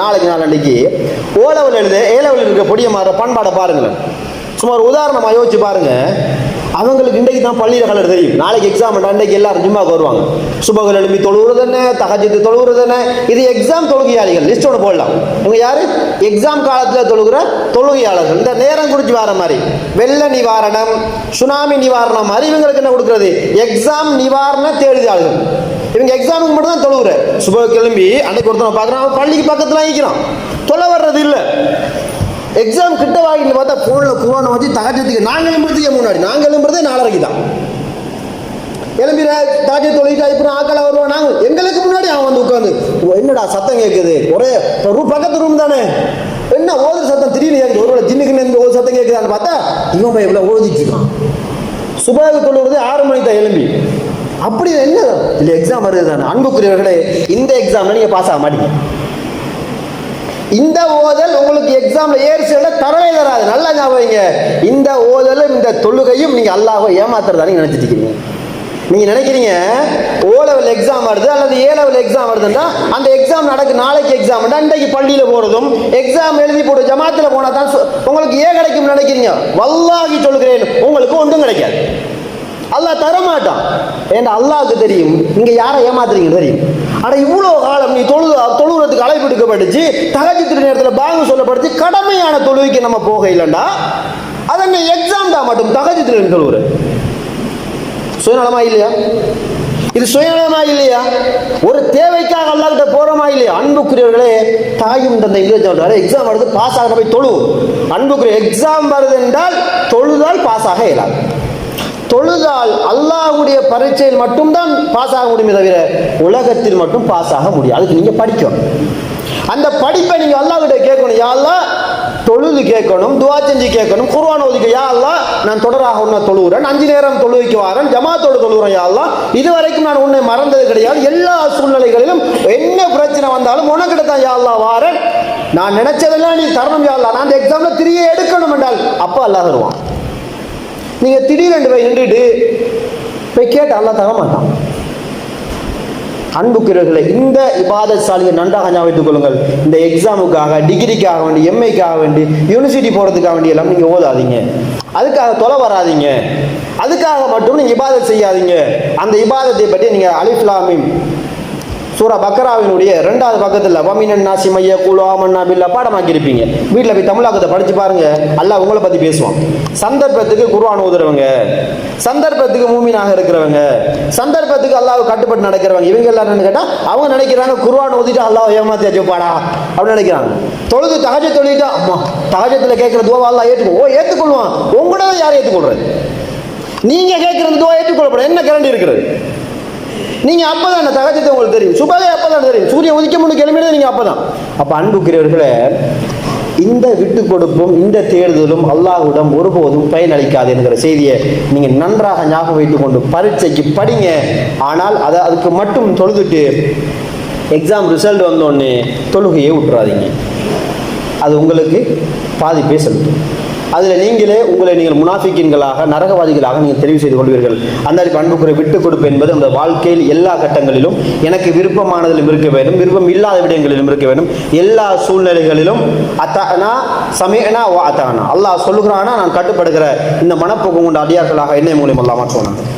நாளைக்கு நாளன்னைக்கு ஓ லெவல் எழுத ஏ லெவல் இருக்கிற பொடிய மாற பண்பாடை பாருங்களேன். சும்மா ஒரு உதாரணமாக யோசிச்சு பாருங்க. அவங்களுக்கு இன்றைக்கு தான் பள்ளியில் கலர் தெரியும். நாளைக்கு எக்ஸாம் அன்றைக்கு எல்லாரும் ஜிம்மாவுக்கு வருவாங்க. சுபகல் எழுப்பி தொழுவுறது என்ன தகஜத்து தொழுவுறது என்ன இது எக்ஸாம் தொழுகையாளிகள் லிஸ்ட் ஒன்று போடலாம். இவங்க யாரு? எக்ஸாம் காலத்தில் தொழுகிற தொழுகையாளர்கள். இந்த நேரம் குறிச்சு வர மாதிரி. வெள்ள நிவாரணம் சுனாமி நிவாரணம் மாதிரி இவங்களுக்கு என்ன கொடுக்குறது? எக்ஸாம் நிவாரண தேடுதாளர்கள் இவங்க எக்ஸாமுக்கு மட்டும் தான் தொழுவுற. சுப கிளம்பி அன்னைக்கு ஒருத்தவன் பார்க்குறான். அவன் பள்ளிக்கு பக்கத்தில் ஆகிக்கிறான் தொலை வர்றது இல்லை. எக்ஸாம் கிட்ட வாங்கிட்டு பார்த்தா ஃபோனில் குரோனை வச்சு தகச்சத்துக்கு நாங்கள் எழும்புறதுக்கு முன்னாடி நாங்கள் எழும்புறதே நாலரைக்கு தான். கிளம்பிட தாஜை தொழில் இப்போ ஆக்களை வருவான் நாங்கள் எங்களுக்கு முன்னாடி அவன் வந்து உட்காந்து என்னடா சத்தம் கேட்குது ஒரே இப்போ ரூம் பக்கத்து ரூம் தானே? என்ன ஓதுற சத்தம்? திடீர்னு கேட்குது ஒரு ஜின்னுக்கு நேர்ந்து ஒரு சத்தம் கேட்குதான்னு பார்த்தா இவன் போய் இவ்வளோ ஓதிட்டு இருக்கான். சுபாக தொழுவது ஆறு மணி தான் எழும்பி. அப்படி என்ன? இல்லை எக்ஸாம் வருது தானே? அன்புக்குரியவர்களே இந்த எக்ஸாமில் நீங்கள் பாஸ் ஆக மாட்டீங்க. இந்த ஓதல் உங்களுக்கு எக்ஸாமில் ஏறிச்சல தரவே தராது. நல்லா ஞாபகம் இந்த ஓதலும் இந்த தொழுகையும் நீங்கள் அல்லாஹ்வை ஏமாத்துறதா நீங்கள் நினைச்சிட்டு இருக்கீங்க. நினைக்கிறீங்க ஓ லெவல் எக்ஸாம் வருது அல்லது ஏ லெவல் எக்ஸாம் வருதுன்னா அந்த எக்ஸாம் நடக்கு நாளைக்கு எக்ஸாம் அன்றைக்கு பள்ளியில் போகிறதும் எக்ஸாம் எழுதி போட்டு ஜமாத்தில் போனால் தான் உங்களுக்கு ஏ கிடைக்கும் நினைக்கிறீங்க? வல்லாகி சொல்கிறேன் உங்களுக்கு ஒன்றும் கிடைக்காது. அல்லாஹ் தரமாட்டான். ஏன்னா தெரியும்? இங்க யாரை ஏமாத்துறீங்க தெரியும்? ஆனால் இவ்வளோ காலம் நீ தொழு தொழுகிறதுக்கு அழைப்பு எடுக்கப்பட்டுச்சு தகஜத்திரி நேரத்தில் பாங்கு சொல்லப்படுச்சு கடமையான தொழுகைக்கு நம்ம போக இல்லைண்டா. அதை நீ எக்ஸாம் தான் மட்டும் தகஜத்திரி தொழுவுற. சுயநலமா இல்லையா? இது சுயநலமா இல்லையா? ஒரு தேவைக்காக அல்லாஹ்கிட்ட போறோமா இல்லையா? அன்புக்குரியவர்களே தாயும் தந்தை இல்லை சொல்றாரு எக்ஸாம் வருது பாஸ் ஆகிற போய் தொழு. அன்புக்குரிய எக்ஸாம் வருது என்றால் தொழுதால் பாஸ் ஆக இயலாது. தொழுதால் அல்லாஹுடைய பரீட்சையில் மட்டும்தான் பாஸ் ஆக முடியுமே தவிர உலகத்தில் மட்டும் பாஸ் ஆக முடியும் அதுக்கு நீங்கள் படிக்கணும். அந்த படிப்பை நீங்கள் அல்லாஹ்கிட்ட கேட்கணும். யா தொழுது கேட்கணும் துவா செஞ்சு கேட்கணும் குர்ஆன் ஓதிக்க யா நான் தொடராக உன்னை தொழுகிறேன் அஞ்சு நேரம் தொழுவிக்கு வாரேன் ஜமாத்தோடு தொழுகிறேன் யா இது இதுவரைக்கும் நான் உன்னை மறந்தது கிடையாது. எல்லா சூழ்நிலைகளிலும் என்ன பிரச்சனை வந்தாலும் உனக்கிட்ட தான் யா வாரேன். நான் நினைச்சதெல்லாம் நீ தரணும் யா நான் அந்த எக்ஸாமில் திரியே எடுக்கணும் என்றால் அப்போ அல்லாஹ் வருவான். நீங்கள் திடீரென்று போய் நின்றுட்டு போய் கேட்டு அல்லா தர மாட்டான். அன்புக்குரியவர்களே இந்த இபாதசாலியை நன்றாக ஞாபகம் வைத்துக் கொள்ளுங்கள். இந்த எக்ஸாமுக்காக டிகிரிக்காக வேண்டி எம்ஏக்காக வேண்டி யூனிவர்சிட்டி போகிறதுக்காக வேண்டி எல்லாம் நீங்கள் ஓதாதீங்க. அதுக்காக தொலை வராதீங்க. அதுக்காக மட்டும் நீங்கள் இபாதத் செய்யாதீங்க. அந்த இபாதத்தை பற்றி நீங்கள் அலிஃப்லாமின் சூரா பக்கராவினுடைய ரெண்டாவது பக்கத்தில் வமினன் நாசி மைய குலோ ஆமன்னா பில்லா பாடமாக்கி இருப்பீங்க வீட்டில் போய் தமிழாக்கத்தை படித்து பாருங்க. அல்லாஹ் உங்களை பற்றி பேசுவான். சந்தர்ப்பத்துக்கு குருவான் ஊதுறவங்க சந்தர்ப்பத்துக்கு மூமினாக இருக்கிறவங்க சந்தர்ப்பத்துக்கு அல்லாஹ் கட்டுப்பட்டு நடக்கிறவங்க இவங்க எல்லாரும் கேட்டால் அவங்க நினைக்கிறாங்க குருவான் ஊதிட்டு அல்லாஹ் ஏமாத்தி வச்சுப்பாடா அப்படின்னு நினைக்கிறாங்க. தொழுது தகஜ தொழிட்டா அம்மா தகஜத்தில் கேட்குற துவா எல்லாம் ஏற்றுக்கோ ஓ ஏற்றுக்கொள்வான் உங்களோட யார் ஏற்றுக்கொள்றது நீங்கள் கேட்குற துவா ஏற்றுக்கொள்ளப்படும். என்ன கரண்டி இருக்கிறது? நீங்கள் அப்போ தான் அந்த தகச்சத்தை உங்களுக்கு தெரியும். சுபாவே அப்போ தான் தெரியும். சூரியன் உதிக்க முன்னு நீங்கள் அப்போ தான் அப்போ அன்புக்குரியவர்களே இந்த விட்டு கொடுப்பும் இந்த தேடுதலும் அல்லாஹ்விடம் ஒருபோதும் பயனளிக்காது என்கிற செய்தியை நீங்கள் நன்றாக ஞாபகம் வைத்து கொண்டு பரீட்சைக்கு படிங்க. ஆனால் அதை அதுக்கு மட்டும் தொழுதுட்டு எக்ஸாம் ரிசல்ட் வந்தோடனே தொழுகையை விட்டுறாதீங்க. அது உங்களுக்கு பாதிப்பே செலுத்தும் அதில் நீங்களே உங்களை நீங்கள் முனாஃபிக்கின்களாக நரகவாதிகளாக நீங்கள் தெரிவு செய்து கொள்வீர்கள். அந்த அன்புக்குறை விட்டுக் கொடுப்பு என்பது அந்த வாழ்க்கையில் எல்லா கட்டங்களிலும் எனக்கு விருப்பமானதிலும் இருக்க வேண்டும் விருப்பம் இல்லாத விடயங்களிலும் இருக்க வேண்டும். எல்லா சூழ்நிலைகளிலும் அத்தானா சமயனா வா அத்தானா. அல்லாஹ் சொல்லுகிறானா நான் கட்டுப்படுகிற இந்த மனப்போக்கம் கொண்ட அடியார்களாக என்னை மூலியம் அல்லாமல் சொன்னாங்க